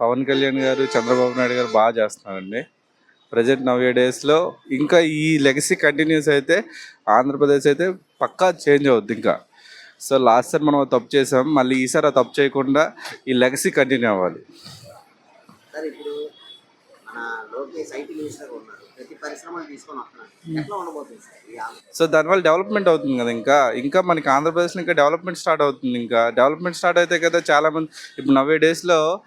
పవన్ కళ్యాణ్ గారు చంద్రబాబు నాయుడు గారు బాగా చేస్తున్నారండి. ప్రజెంట్ నవ్ డేస్లో ఇంకా ఈ లెగసీ కంటిన్యూస్ అయితే ఆంధ్రప్రదేశ్ అయితే పక్కా చేంజ్ అవుద్ది ఇంకా. సో లాస్ట్ సార్ మనం తప్పు చేసాం మళ్ళీ ఈసారి ఆ తప్పు చేయకుండా ఈ లెగసీ కంటిన్యూ అవ్వాలి. సార్ ఇప్పుడు మన లోకేష్ ఐటీ మినిస్టర్ ఉన్నారు. ప్రతి పరిశ్రమలు తీసుకొని వస్తున్నారు. ఎట్లా ఉండబోతుంది సార్ ఈ ఆంధ్ర- సో దానివల్ల డెవలప్మెంట్ అవుతుంది కదా ఇంకా? ఇంకా మనకి ఆంధ్రప్రదేశ్లో ఇంకా డెవలప్మెంట్ స్టార్ట్ అవుతుంది ఇంకా? డెవలప్మెంట్ స్టార్ట్ అయితే కదా చాలా మంది ఇప్పుడు నవ్వే డేస్లో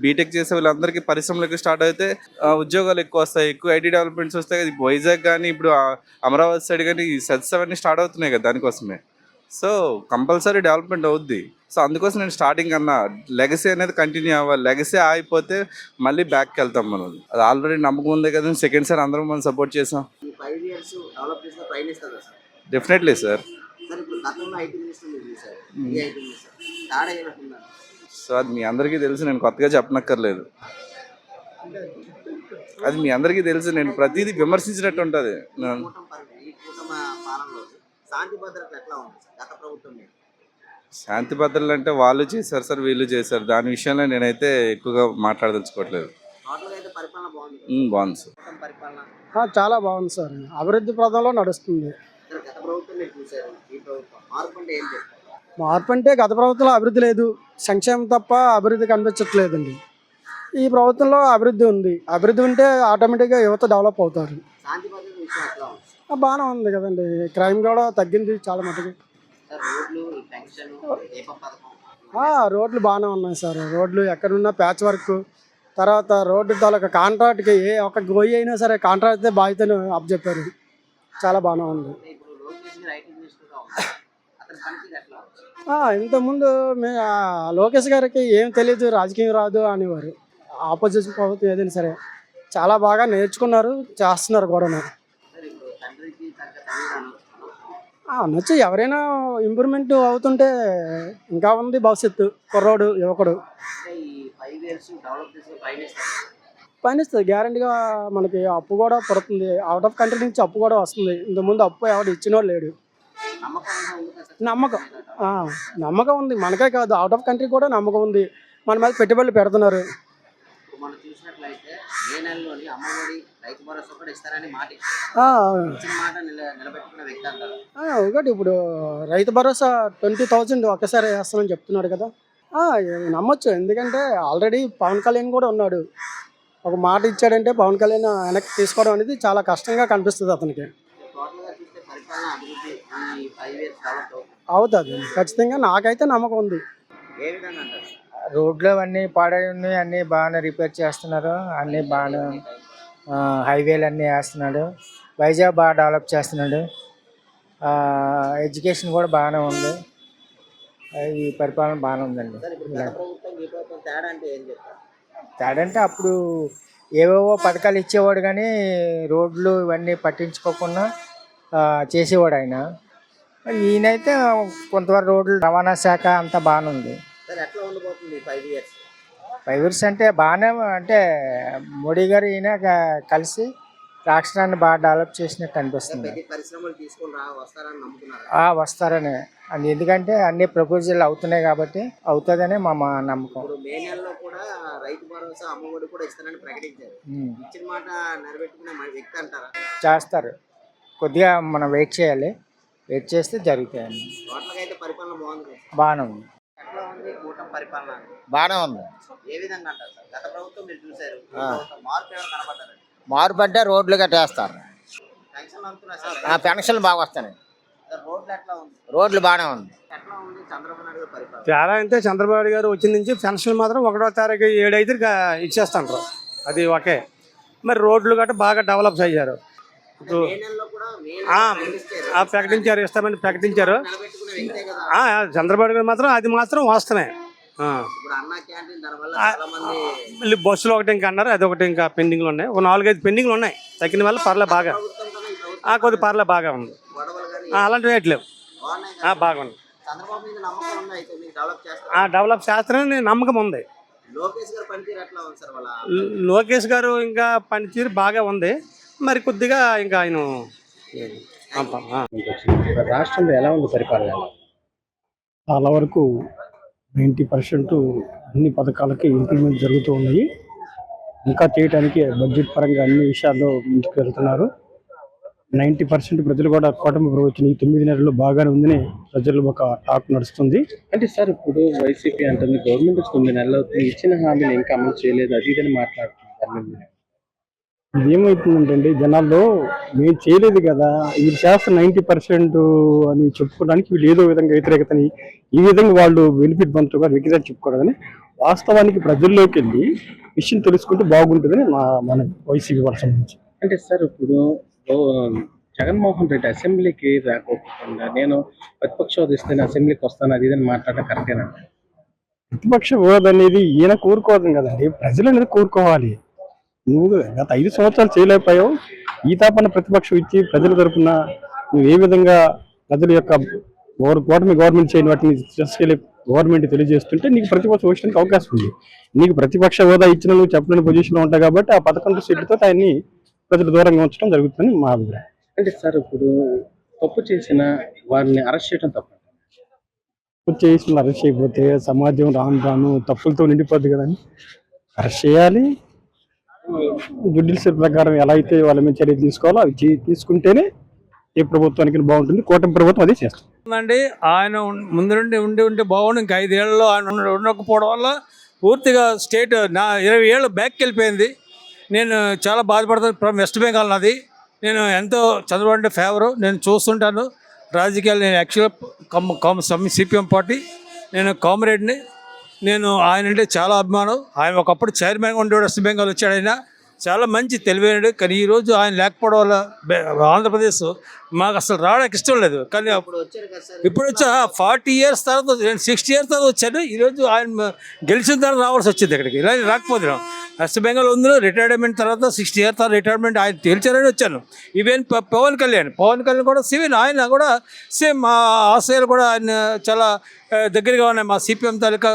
బీటెక్ చేసే వాళ్ళందరికీ పరిశ్రమలు ఎక్కువ స్టార్ట్ అయితే ఉద్యోగాలు ఎక్కువ వస్తాయి. ఎక్కువ ఐటీ డెవలప్మెంట్స్ వస్తాయి కదా. ఇప్పుడు వైజాగ్ కానీ ఇప్పుడు అమరావతి సైడ్ కానీ సెట్స్ అవన్నీ స్టార్ట్ అవుతున్నాయి కదా దానికోసమే. సో కంపల్సరీ డెవలప్మెంట్ అవుద్ది. సో అందుకోసం నేను స్టార్టింగ్ అన్న లెగసీ అనేది కంటిన్యూ అవ్వాలి. లెగసీ ఆగిపోతే మళ్ళీ బ్యాక్కి వెళ్తాం మనం. అది ఆల్రెడీ నమ్మకం ఉంది కదా సెకండ్ సార్ అందరం మనం సపోర్ట్ చేసాం. Definitely sir? ఏమంటున్నారు సో అది మీ అందరికీ తెలుసు నేను కొత్తగా చెప్పనక్కర్లేదు. అది మీ అందరికీ తెలుసు నేను ప్రతిదీ విమర్శించినట్టు ఉంటుంది. శాంతి భద్రతలు ఎట్లా ఉంది గత ప్రభుత్వం శాంతి భద్రతలు అంటే వాళ్ళు చేశారు సార్ వీళ్ళు చేశారు. దాని విషయంలో నేనైతే ఎక్కువగా మాట్లాడదలుచుకోవట్లేదు. టోటల్గా అయితే పరిపాలన బాగుంది. సార్. చాలా బాగుంది సార్. అభివృద్ధి ప్రదంలో నడుస్తుంది. మార్పు అంటే గత ప్రభుత్వంలో అభివృద్ధి లేదు. సంక్షేమం తప్ప అభివృద్ధి కనిపించట్లేదండి. ఈ ప్రభుత్వంలో అభివృద్ధి ఉంది. అభివృద్ధి ఉంటే ఆటోమేటిక్గా యువత డెవలప్ అవుతారు. బాగానే ఉంది కదండి. క్రైమ్ కూడా తగ్గింది చాలా మటుకు. సార్ రోడ్లు బాగానే ఉన్నాయి సార్. రోడ్లు ఎక్కడున్నా ప్యాచ్ వర్క్. తర్వాత రోడ్డు తాలూకా కాంట్రాక్ట్కి ఏ ఒక గొయ్యి అయినా సరే కాంట్రాక్ట్ బాధ్యతను అప్పచెప్పారు చాలా బాగానే ఉంది. ఇంతకుముందు మే లోకేష్ గారికి ఏం తెలియదు రాజకీయం రాదు అనేవారు. ఆపోజిషన్ ప్రభుత్వం ఏదైనా సరే చాలా బాగా నేర్చుకున్నారు చేస్తున్నారు కూడా సార్ ఇప్పుడు తండ్రికి తగ్గ తల్లి అనొచ్చు. ఎవరైనా ఇంప్రూవ్మెంట్ అవుతుంటే ఇంకా ఉంది భవిష్యత్తు. కుర్రోడు యువకుడు. అంటే పనిస్తుంది గ్యారంటీగా మనకి అప్పు కూడా పడుతుంది. అవుట్ ఆఫ్ కంట్రీ నుంచి అప్పు కూడా వస్తుంది. ఇంతకుముందు అప్పు ఎవడు ఇచ్చినోడు లేడు. నమ్మకం. నమ్మకం ఉంది. మనకే కాదు. అవుట్ ఆఫ్ కంట్రీ కూడా నమ్మకం ఉంది. మన మీద పెట్టుబడులు పెడుతున్నారు. మనం చూసినట్లయితే మే నెలలోని అమ్మఒడి రైతు భరోసా కూడా ఇస్తారని మాట ఇచ్చారు. ఆ, ఇచ్చిన మాట నిల నిలబెట్టుకున్న వ్యక్తి అంటారు. ఆ, ఒకటి ఇప్పుడు రైతు భరోసా ట్వంటీ థౌజండ్ ఒక్కసారి వేస్తానని చెప్తున్నాడు కదా. నమ్మొచ్చు. ఎందుకంటే ఆల్రెడీ పవన్ కళ్యాణ్ కూడా ఉన్నాడు. ఒక మాట ఇచ్చాడంటే పవన్ కళ్యాణ్ వెనక్కి తీసుకోవడం అనేది చాలా కష్టంగా కనిపిస్తుంది అతనికి. అవుతుంది. ఖచ్చితంగా నాకైతే నమ్మకం ఉంది. ఏ విధంగా? రోడ్లు అవన్నీ పాడై ఉన్నాయి అన్నీ బాగానే రిపేర్ చేస్తున్నారు. అన్నీ బాగానే హైవేలు అన్నీ వేస్తున్నాడు. వైజాగ్ బాగా డెవలప్ చేస్తున్నాడు. ఎడ్యుకేషన్ కూడా బాగానే ఉంది. ఈ పరిపాలన బాగానే ఉందండి. తేడా అంటే అప్పుడు ఏవేవో పథకాలు ఇచ్చేవాడు కానీ రోడ్లు ఇవన్నీ పట్టించుకోకుండా చేసేవాడు ఆయన. ఈయనైతే కొంతవరకు రోడ్లు రవాణా శాఖ అంతా బాగానే ఉంది. సార్ ఎట్లా ఉండబోతుంది ఫైవ్ ఇయర్స్ ఫైవ్ ఇయర్స్ అంటే బాగానే అంటే మోడీ గారు ఈయన కలిసి రాష్ట్రాన్ని బాగా డెవలప్ చేసినట్టు అనిపిస్తుంది. పరిశ్రమలు తీసుకొని వస్తారని నమ్ముతున్నారు ఆ, వస్తారని. అది ఎందుకంటే అన్ని ప్రపోజల్ అవుతున్నాయి కాబట్టి అవుతుందనే మా మా నమ్మకం. మే నెలలో కూడా రైతు భరోసా అమ్మఒడి కూడా ఇస్తారని ప్రకటించారు. ఉమ్. ఇచ్చిన మాట నిలబెట్టుకునే మన వ్యక్తి అంటారా? చేస్తారు. కొద్దిగా మనం వెయిట్ చేయాలి. వెయిట్ చేస్తే జరుగుతాయండి కదా. బాగానే ఉంది. ఉంది కూటమి పరిపాలన? బాగానే ఉంది. ఏ విధంగా అంటారు సార్? గత ప్రభుత్వం మీరు చూసారు ఈ ప్రభుత్వం మార్పు ఏమైనా కనబడ్డారు? మార్పు అంటే రోడ్లు కట్టేస్తారు. పెన్షన్ అనుకున్నా సార్. ఆ పెన్షన్లు బాగా వస్తున్నాయి. సార్ రోడ్లు ఎట్లా ఉంది? రోడ్లు బాగానే ఉంది. ఎట్లా ఉంది చంద్రబాబు నాయుడు గారి పరిపాలన? తేడా అంటే చంద్రబాబు గారు వచ్చిన నుంచి పెన్షన్ మాత్రం ఒకటో తారీఖు ఏడైతే ఇచ్చేస్తాంటారు అది ఒకే. మరి రోడ్లు గట్రా బాగా డెవలప్ అయ్యారు. మే నెలలో ప్రకటించారు. ఆ ప్రకటించారు ఇస్తామని ప్రకటించారు. చంద్రబాబు గారు మాత్రం అది మాత్రం వస్తున్నాయి బస్సులు ఒకటి ఇంకా అన్నారు అది ఒకటి ఇంకా పెండింగ్లు ఉన్నాయి. ఒక నాలుగైదు పెండింగ్లు ఉన్నాయి. తగ్గిన వల్ల పర్లే బాగా. కొద్ది పర్లే బాగా ఉంది. అలాంటివి వేయట్లేవు బాగుంది డెవలప్ చేస్తారు ఆ చేస్తారని నమ్మకం ఉంది. లోకేష్ గారు ఇంకా పనితీరు బాగా ఉంది. మరి కొద్దిగా ఇంకా ఆయన రాష్ట్రంలో ఎలా ఉంది పరిపాలన? చాలా వరకు నైంటీ పర్సెంట్ అన్ని పథకాలకి ఇంప్లిమెంట్ జరుగుతూ ఉన్నాయి. ఇంకా చేయడానికి బడ్జెట్ పరంగా అన్ని విషయాల్లో ముందుకు వెళ్తున్నారు. నైంటీ పర్సెంట్ ప్రజలు కూడా కూటమి ప్రభుత్వం ఈ తొమ్మిది నెలల్లో బాగానే ఉందని ప్రజలు ఒక టాక్ నడుస్తుంది. అంటే సార్ ఇప్పుడు వైసీపీ అంటుంది గవర్నమెంట్ తొమ్మిది నెలలు అవుతుంది ఇచ్చిన హామీలు ఇంకా అమలు చేయలేదు అది ఇదని. ఇది ఏమవుతుందంటే జనాల్లో మేము చేయలేదు కదా వీళ్ళు చేస్తున్న నైంటీ పర్సెంట్ అని చెప్పుకోవడానికి వీళ్ళు ఏదో విధంగా వ్యతిరేకతని ఈ విధంగా వాళ్ళు బెనిఫిట్ పొందుతుగా వ్యక్తిగత చెప్పుకోవడం కానీ వాస్తవానికి ప్రజల్లోకి వెళ్ళి విషయం తెలుసుకుంటే బాగుంటుందని నా మన వైసీపీ వర్షం నుంచి. అంటే సార్ ఇప్పుడు జగన్మోహన్ రెడ్డి అసెంబ్లీకి రాకపోకుండా నేను ప్రతిపక్ష హోదా ఇస్తే అసెంబ్లీకి వస్తాను అది ఇదని మాట్లాడడం కరెక్టేనా? ప్రతిపక్ష హోదా అనేది ఈయన కోరుకోవడం కదండి. ప్రజలు అనేది కోరుకోవాలి. నువ్వు గత ఐదు సంవత్సరాలు చేయలేకపోయావు. ఈ తాపన ప్రతిపక్షం ఇచ్చి ప్రజల తరపున నువ్వు ఏ విధంగా ప్రజల యొక్క కూటమి గవర్నమెంట్ చేయని వాటిని తీసుకెళ్ళి గవర్నమెంట్ తెలియజేస్తుంటే నీకు ప్రతిపక్ష వచ్చడానికి అవకాశం ఉంది. నీకు ప్రతిపక్ష హోదా ఇచ్చిన నువ్వు చెప్పలేని పొజిషన్లో ఉంటావు కాబట్టి ఆ పథకంతో సీట్లతో ఆయన్ని ప్రజలు దూరంగా ఉంచడం జరుగుతుందని మా అభిప్రాయం. అంటే సార్ ఇప్పుడు తప్పు చేసిన వారిని అరెస్ట్ చేయడం తప్పు. తప్పు చేసిన అరెస్ట్ చేయకపోతే సమాజం రాను రాను తప్పులతో నిండిపోద్ది కదండి. అరెస్ట్ చేయాలి జుడిషియల్ ప్రకారం ఎలా అయితే వాళ్ళ మీద చర్యలు తీసుకోవాలో అవి తీసుకుంటేనే ఏ ప్రభుత్వానికి బాగుంటుంది. కూటమి ప్రభుత్వం అదే చేస్తుంది. అండి ఆయన ముందు నుండి ఉండి ఉంటే బాగుండు. ఇంకా ఐదేళ్ళలో ఆయన ఉండకపోవడం వల్ల పూర్తిగా స్టేట్ నా ఇరవై ఏళ్ళు బ్యాక్కి వెళ్ళిపోయింది. నేను చాలా బాధపడతాను. ఫ్రమ్ వెస్ట్ బెంగాల్ నాది. నేను ఎంతో చంద్రబాబు అంటే ఫేవరు. నేను చూస్తుంటాను. రాజకీయాలు నేను యాక్చువల్గా come come some CPM party. నేను కామ్రేడ్ని నేను ఆయన అంటే చాలా అభిమానం. ఆయన ఒకప్పుడు చైర్మన్గా ఉండేవాడు వెస్ట్ బెంగాల్ వచ్చాడు ఆయన. చాలా మంచి తెలివైనడు. కానీ ఈరోజు ఆయన లేకపోవడం వల్ల ఆంధ్రప్రదేశ్ మాకు అసలు రావడానికి ఇష్టం లేదు. కానీ ఇప్పుడు వచ్చా ఫార్టీ ఇయర్స్ తర్వాత నేను సిక్స్టీ ఇయర్స్ తర్వాత వచ్చాను. ఈరోజు ఆయన గెలిచిన తర్వాత రావాల్సి వచ్చింది ఇక్కడికి. ఇలా రాకపోతున్నాం వెస్ట్ బెంగాల్ ఉంది రిటైర్మెంట్ తర్వాత సిక్స్టీ ఇయర్స్ తర్వాత రిటైర్మెంట్ ఆయన తేల్చారని వచ్చాను. ఈవెన్ పవన్ కళ్యాణ్. పవన్ కళ్యాణ్ కూడా సివిల్ ఆయన కూడా సేమ్ మా ఆశయాలు కూడా ఆయన చాలా దగ్గరగా ఉన్నాయి. మా సిపిఎం తాలూకా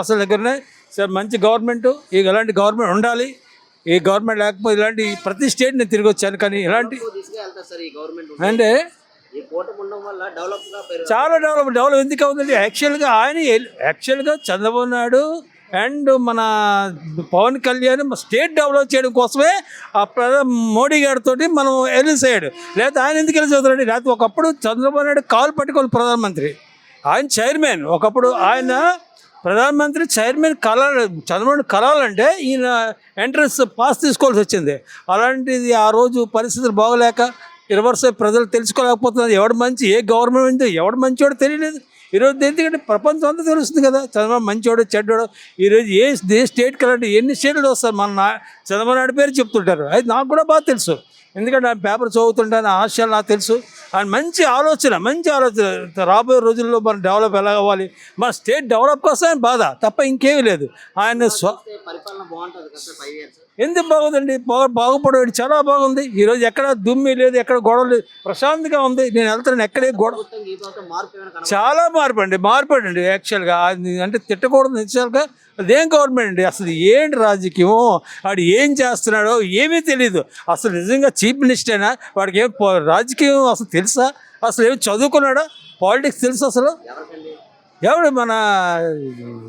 ఆశల దగ్గరనే. సార్ మంచి గవర్నమెంట్. ఈ ఇలాంటి గవర్నమెంట్ ఉండాలి. ఈ గవర్నమెంట్ లేకపోతే ఇలాంటి ప్రతి స్టేట్ నేను తిరిగి వచ్చాను కానీ ఇలాంటి అంటే చాలా డెవలప్ డెవలప్ ఎందుకు అవుతుంది యాక్చువల్గా ఆయన యాక్చువల్గా చంద్రబాబు నాయుడు అండ్ మన పవన్ కళ్యాణ్ స్టేట్ డెవలప్ చేయడం కోసమే ఆ ప్రధా మోడీ గారితో మనం వెళ్ళిసాడు లేకపోతే ఆయన ఎందుకు వెళ్ళి చదువుతాడు లేకపోతే ఒకప్పుడు చంద్రబాబు నాయుడు కాలు పట్టుకోవాలి ప్రధానమంత్రి. ఆయన చైర్మన్ ఒకప్పుడు ఆయన ప్రధానమంత్రి చైర్మన్ కలాలి చంద్రబాబు కలాలంటే ఈయన ఎంట్రన్స్ పాస్ తీసుకోవాల్సి వచ్చింది. అలాంటిది ఆ రోజు పరిస్థితులు బాగోలేక ఇరవై ప్రజలు తెలుసుకోలేకపోతున్నారు. ఎవడు మంచి ఏ గవర్నమెంట్ ఎవడు మంచివాడు తెలియలేదు. ఈరోజు ఎందుకంటే ప్రపంచం అంతా తెలుస్తుంది కదా చంద్రబాబు మంచివాడు చెడ్డోడు. ఈరోజు ఏ ఏ స్టేట్కి వెళ్ళండి ఎన్ని స్టేట్లు వస్తారు? మన నా- చంద్రబాబు నాయుడు పేరు చెప్తుంటారు. అది నాకు కూడా బాగా తెలుసు. ఎందుకంటే ఆయన పేపర్ చదువుతుంటే ఆ ఆశయాలు నాకు తెలుసు. ఆయన మంచి ఆలోచన మంచి ఆలోచన. రాబోయే రోజుల్లో మనం డెవలప్ ఎలా అవ్వాలి? మన స్టేట్ డెవలప్ కోసం ఆయన బాధ తప్ప ఇంకేమీ లేదు. ఆయన స్వ ఎందుకు బాగుందండి? బాగా బాగుపడేది చాలా బాగుంది. ఈరోజు ఎక్కడ దుమ్మి లేదు ఎక్కడ గొడవ లేదు. ప్రశాంతంగా ఉంది. నేను వెళ్తాను ఎక్కడే గొడవ చాలా మార్పు అండి మార్పు అండి. యాక్చువల్గా అది అంటే తిట్టకూడదు యాక్చువల్గా అదేం గవర్నమెంట్ అండి? అసలు ఏంటి రాజకీయం? వాడు ఏం చేస్తున్నాడో ఏమీ తెలియదు అసలు నిజంగా చీఫ్ మినిస్టరేనా వాడికి ఏం రాజకీయం అసలు తెలుసా? అసలు ఏమి చదువుకున్నాడా? పాలిటిక్స్ తెలుసు అసలు? ఎవడు మన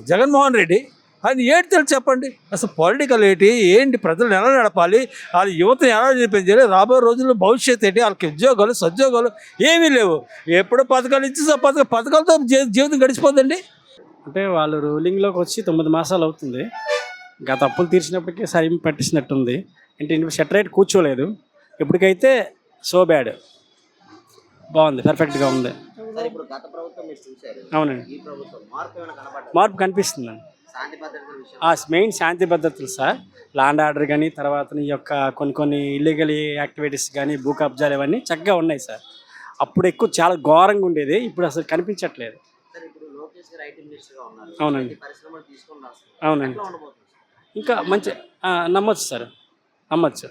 జగన్మోహన్ రెడ్డి? ఆయన ఏంటి తెలుసు చెప్పండి. అసలు పొలిటికల్ ఏంటి? ఏంటి? ప్రజలు ఎలా నడపాలి? వాళ్ళ యువతను ఎలా నిలిపించాలి రాబోయే రోజుల్లో భవిష్యత్తు ఏంటి? వాళ్ళకి ఉద్యోగాలు సద్యోగాలు ఏమీ లేవు. ఎప్పుడు పథకాలు ఇచ్చి పథక పథకాలతో జీవితం గడిచిపోతుందండి? అంటే వాళ్ళు రూలింగ్లోకి వచ్చి తొమ్మిది మాసాలు అవుతుంది. గత అప్పులు తీర్చినప్పటికీ సరి పట్టించినట్టుంది. అంటే ఇంటి సెటరేట్ కూర్చోలేదు. ఇప్పటికైతే సో బ్యాడ్ బాగుంది. పర్ఫెక్ట్గా ఉంది. సార్ ఇప్పుడు గత ప్రభుత్వం మీరు చూశారు. అవునండి. ఈ ప్రభుత్వం మార్పు ఏమైనా కనబడుతుంది మార్పు కనిపిస్తుందండి. మెయిన్ శాంతి భద్రతలు సార్. ల్యాండ్ ఆర్డర్ కానీ తర్వాత ఈ యొక్క కొన్ని కొన్ని ఇల్లీగల్ యాక్టివిటీస్ కానీ భూ కబ్జాలు ఇవన్నీ చక్కగా ఉన్నాయి సార్. అప్పుడు ఎక్కువ చాలా ఘోరంగా ఉండేది. ఇప్పుడు అసలు కనిపించట్లేదు. అవునండి. అవునండి? ఇంకా మంచి నమ్మొచ్చు సార్. నమ్మొచ్చు.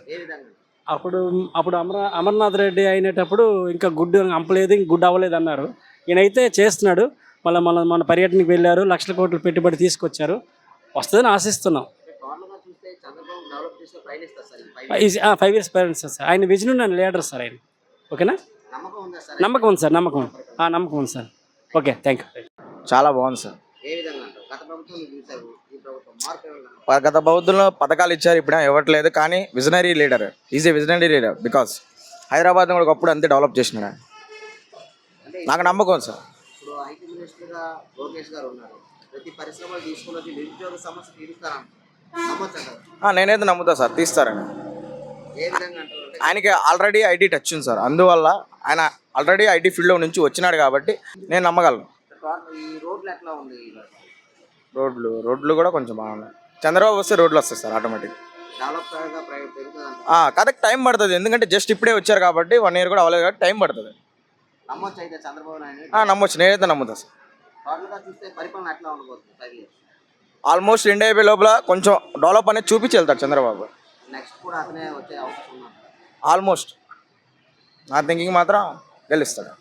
అప్పుడు అప్పుడు అమర అమర్నాథ్ రెడ్డి అయినప్పుడు ఇంకా గుడ్ అంపలేదు ఇంక గుడ్ అవ్వలేదు అన్నారు. ఈయనైతే చేస్తున్నాడు. మళ్ళీ మన మన పర్యటనకి వెళ్ళారు లక్షల కోట్లు పెట్టుబడి తీసుకొచ్చారు. వస్తుందని ఆశిస్తున్నాం. Five years parents sir. ఆయన విజన్ ఉన్న లీడర్ సార్ ఆయన. ఓకేనా? నమ్మకం ఉందా సార్ నమ్మకం నమ్మకం ఉంది. సార్. ఓకే థ్యాంక్ యూ చాలా బాగుంది సార్. గత ప్రభుత్వం మీరు చూశారు ఈ మార్పు ఏమైనా గత బౌద్ధంలో పథకాలు ఇచ్చారు ఇప్పుడు ఇవ్వట్లేదు కానీ visionary leader is a visionary leader because Hyderabad కూడా ఒకప్పుడు అంతే డెవలప్ చేసినాడు నాకు నమ్మకం సార్. ఐటీ మినిస్టర్గా లోకేష్ గారు ఉన్నారు. ప్రతి పరిశ్రమలు తీసుకుని వచ్చి నిరుద్యోగ సమస్య ఆ, నేనైతే నమ్ముతా సార్ తీస్తారని. ఏ విధంగా అంటారు అంటే ఆయనకి ఆల్రెడీ ఐటీ టచ్ ఉంది సార్. అందువల్ల ఆయన ఆల్రెడీ ఐటీ ఫీల్డ్లో నుంచి వచ్చినాడు కాబట్టి నేను నమ్మగలను. ఈ రోడ్లు ఎట్లా ఉంది రోడ్లు రోడ్లు కూడా కొంచెం బాగున్నాయి. చంద్రబాబు వస్తే రోడ్లు వస్తాయి సార్ ఆటోమేటిక్ కరెక్ట్ టైం పడుతుంది. ఎందుకంటే జస్ట్ ఇప్పుడే వచ్చారు కాబట్టి వన్ ఇయర్ కూడా అవ్వలేదు కాబట్టి టైం పడుతుంది. నమ్మొచ్చు అయితే చంద్రబాబు నాయుడు ఆ, నమ్మొచ్చు. నేనైతే నమ్ముతా సార్. టోటల్గా చూస్తే పరిపాలన ఎట్లా ఉండబోతుంది? ఫైవ్ ఇయర్స్ ఆల్మోస్ట్ ఇండియా అయిపోయే లోపల కొంచెం డెవలప్ అనేది చూపించి వెళ్తాడు చంద్రబాబు. నెక్స్ట్ కూడా అతనే వచ్చే అవకాశం ఉంది? ఆల్మోస్ట్. నా థింకింగ్ మాత్రం గెలుస్తాడు.